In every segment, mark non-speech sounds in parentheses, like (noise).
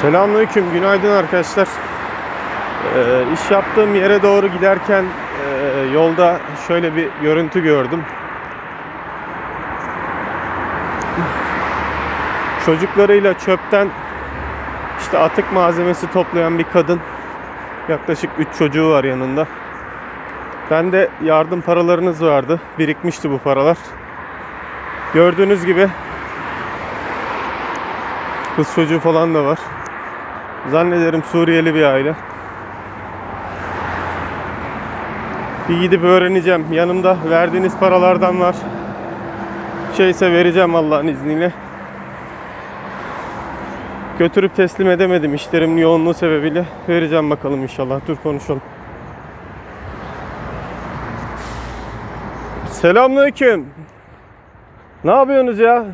Selamünaleyküm, günaydın arkadaşlar. Ee, iş yaptığım yere doğru giderken e, yolda şöyle bir görüntü gördüm. Çocuklarıyla çöpten işte atık malzemesi toplayan bir kadın. Yaklaşık 3 çocuğu var yanında. Ben de yardım paralarınız vardı. Birikmişti bu paralar. Gördüğünüz gibi kız çocuğu falan da var. Zannederim Suriyeli bir aile. Bir gidip öğreneceğim. Yanımda verdiğiniz paralardan var. Şeyse vereceğim Allah'ın izniyle. Götürüp teslim edemedim işlerim yoğunluğu sebebiyle. Vereceğim bakalım inşallah. Dur konuşalım. Selamünaleyküm. Ne yapıyorsunuz ya?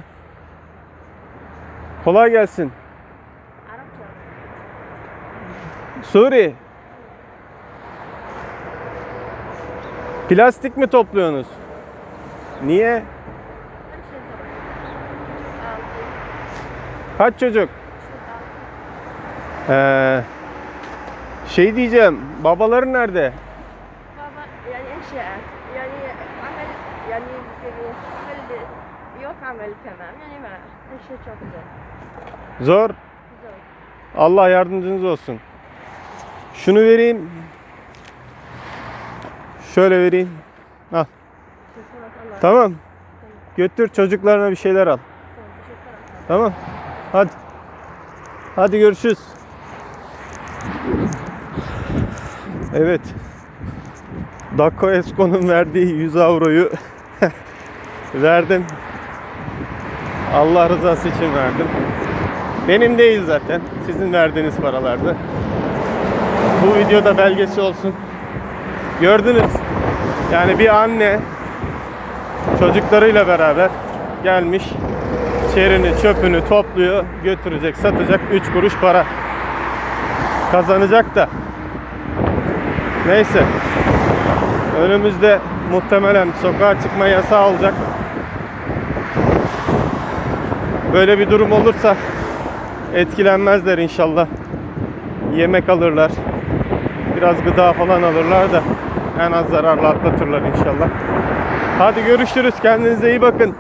Kolay gelsin. Suri. Plastik mi topluyorsunuz? Niye? Kaç çocuk? Ee, şey diyeceğim, babaları nerede? Baba yani eşya. Yani amel yani amel yok amel tamam. Yani her şey çok zor. Zor. Zor. Allah yardımcınız olsun. Şunu vereyim. Şöyle vereyim. Al. Tamam. Götür çocuklarına bir şeyler al. Tamam. Hadi. Hadi görüşürüz. Evet. Dako Esko'nun verdiği 100 avroyu (laughs) verdim. Allah rızası için verdim. Benim değil zaten. Sizin verdiğiniz paralardı. Bu videoda belgesi olsun. Gördünüz. Yani bir anne çocuklarıyla beraber gelmiş çerini çöpünü topluyor götürecek satacak 3 kuruş para. Kazanacak da. Neyse. Önümüzde muhtemelen sokağa çıkma yasağı olacak. Böyle bir durum olursa etkilenmezler inşallah. Yemek alırlar biraz gıda falan alırlar da en az zararla atlatırlar inşallah. Hadi görüşürüz. Kendinize iyi bakın